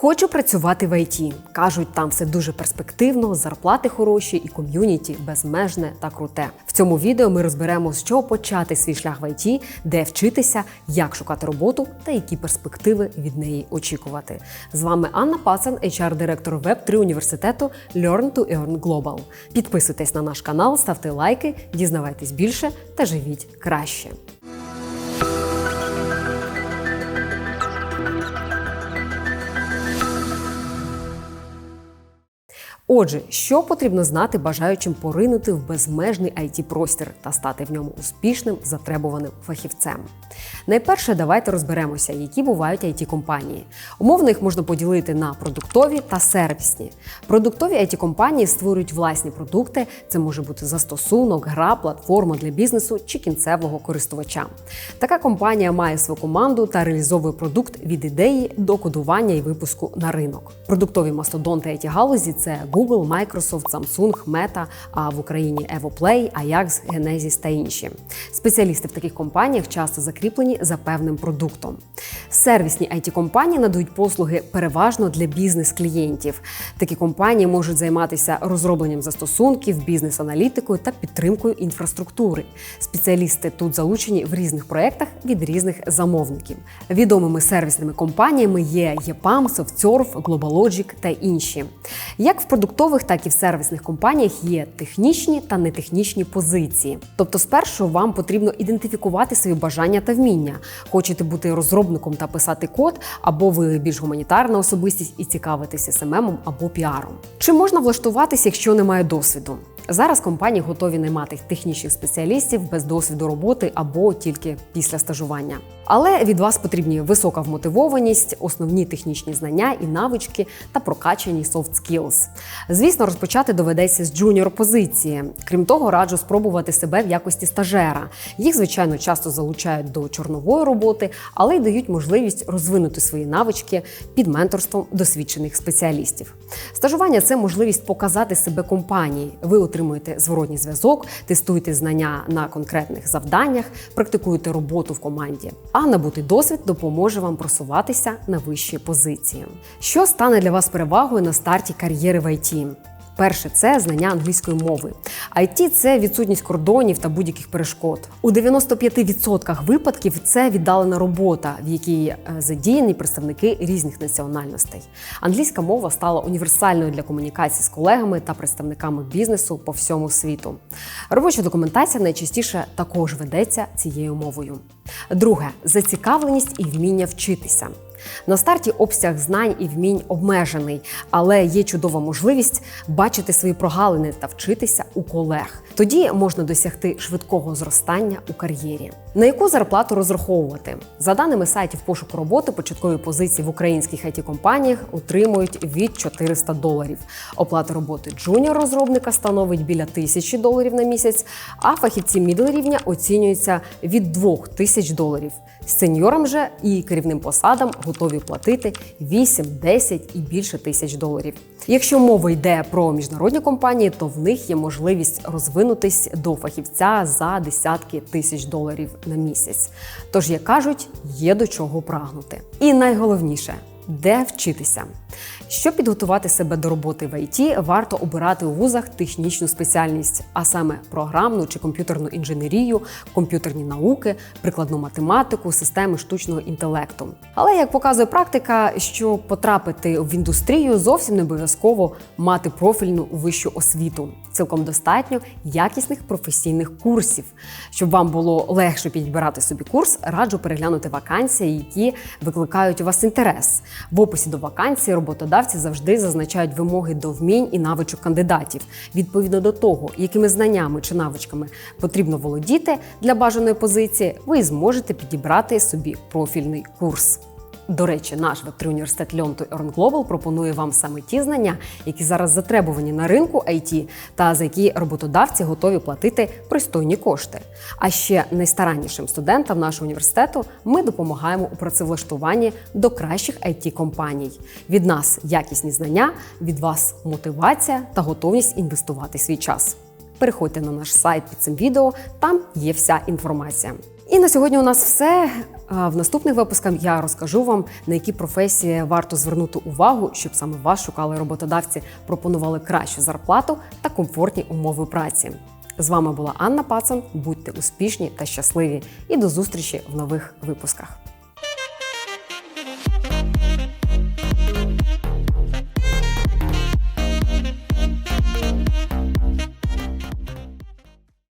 Хочу працювати в ІТ. Кажуть, там все дуже перспективно, зарплати хороші і ком'юніті безмежне та круте. В цьому відео ми розберемо, з чого почати свій шлях в ІТ, де вчитися, як шукати роботу та які перспективи від неї очікувати. З вами Анна Пацан, HR-директор Web3 університету Learn to Earn Global. Підписуйтесь на наш канал, ставте лайки, дізнавайтесь більше та живіть краще. Отже, що потрібно знати бажаючим поринути в безмежний it простір та стати в ньому успішним затребуваним фахівцем? Найперше, давайте розберемося, які бувають it компанії. Умовно їх можна поділити на продуктові та сервісні. Продуктові it компанії створюють власні продукти. Це може бути застосунок, гра, платформа для бізнесу чи кінцевого користувача. Така компанія має свою команду та реалізовує продукт від ідеї до кодування і випуску на ринок. Продуктові мастодонти it галузі це Microsoft, Samsung, Meta, а в Україні EvoPlay, Ajax, Genesis та інші. Спеціалісти в таких компаніях часто закріплені за певним продуктом. Сервісні it компанії надають послуги переважно для бізнес-клієнтів. Такі компанії можуть займатися розробленням застосунків, бізнес-аналітикою та підтримкою інфраструктури. Спеціалісти тут залучені в різних проєктах від різних замовників. Відомими сервісними компаніями є EPAM, SoftServe, GlobalLogic та інші. Як в продуктових, так і в сервісних компаніях є технічні та нетехнічні позиції. Тобто, спершу вам потрібно ідентифікувати свої бажання та вміння. Хочете бути розробником та писати код, або ви більш гуманітарна особистість і цікавитеся СММом або піаром. Чи можна влаштуватися, якщо немає досвіду? Зараз компанії готові наймати технічних спеціалістів без досвіду роботи або тільки після стажування. Але від вас потрібні висока вмотивованість, основні технічні знання і навички та прокачані soft skills. Звісно, розпочати доведеться з джуніор позиції. Крім того, раджу спробувати себе в якості стажера. Їх, звичайно, часто залучають до чорнової роботи, але й дають можливість розвинути свої навички під менторством досвідчених спеціалістів. Стажування це можливість показати себе компанії. Ви отримуєте зворотній зв'язок, тестуйте знання на конкретних завданнях, практикуєте роботу в команді. А набутий досвід допоможе вам просуватися на вищі позиції. Що стане для вас перевагою на старті кар'єри в ІТ? Перше це знання англійської мови. IT – це відсутність кордонів та будь-яких перешкод. У 95% випадків це віддалена робота, в якій е, задіяні представники різних національностей. Англійська мова стала універсальною для комунікації з колегами та представниками бізнесу по всьому світу. Робоча документація найчастіше також ведеться цією мовою. Друге зацікавленість і вміння вчитися. На старті обсяг знань і вмінь обмежений, але є чудова можливість бачити свої прогалини та вчитися у колег. Тоді можна досягти швидкого зростання у кар'єрі. На яку зарплату розраховувати? За даними сайтів пошуку роботи, початкові позиції в українських it компаніях отримують від 400 доларів. Оплата роботи джуніор-розробника становить біля 1000 доларів на місяць, а фахівці мідл рівня оцінюються від 2000 доларів. Сеньорам же і керівним посадам готові платити 8, 10 і більше тисяч доларів. Якщо мова йде про міжнародні компанії, то в них є можливість розвинутись до фахівця за десятки тисяч доларів на місяць. Тож, як кажуть, є до чого прагнути. І найголовніше де вчитися. Щоб підготувати себе до роботи в ІТ, варто обирати у вузах технічну спеціальність, а саме програмну чи комп'ютерну інженерію, комп'ютерні науки, прикладну математику, системи штучного інтелекту. Але як показує практика, щоб потрапити в індустрію, зовсім не обов'язково мати профільну вищу освіту. Цілком достатньо якісних професійних курсів. Щоб вам було легше підбирати собі курс, раджу переглянути вакансії, які викликають у вас інтерес. В описі до вакансії роботодавці завжди зазначають вимоги до вмінь і навичок кандидатів. Відповідно до того, якими знаннями чи навичками потрібно володіти для бажаної позиції, ви зможете підібрати собі профільний курс. До речі, наш Web3 університет Learn Earn Global пропонує вам саме ті знання, які зараз затребувані на ринку IT та за які роботодавці готові платити пристойні кошти. А ще найстараннішим студентам нашого університету ми допомагаємо у працевлаштуванні до кращих it компаній. Від нас якісні знання, від вас мотивація та готовність інвестувати свій час. Переходьте на наш сайт під цим відео, там є вся інформація. І на сьогодні у нас все. В наступних випусках я розкажу вам, на які професії варто звернути увагу, щоб саме вас шукали роботодавці, пропонували кращу зарплату та комфортні умови праці. З вами була Анна Пацан. Будьте успішні та щасливі і до зустрічі в нових випусках.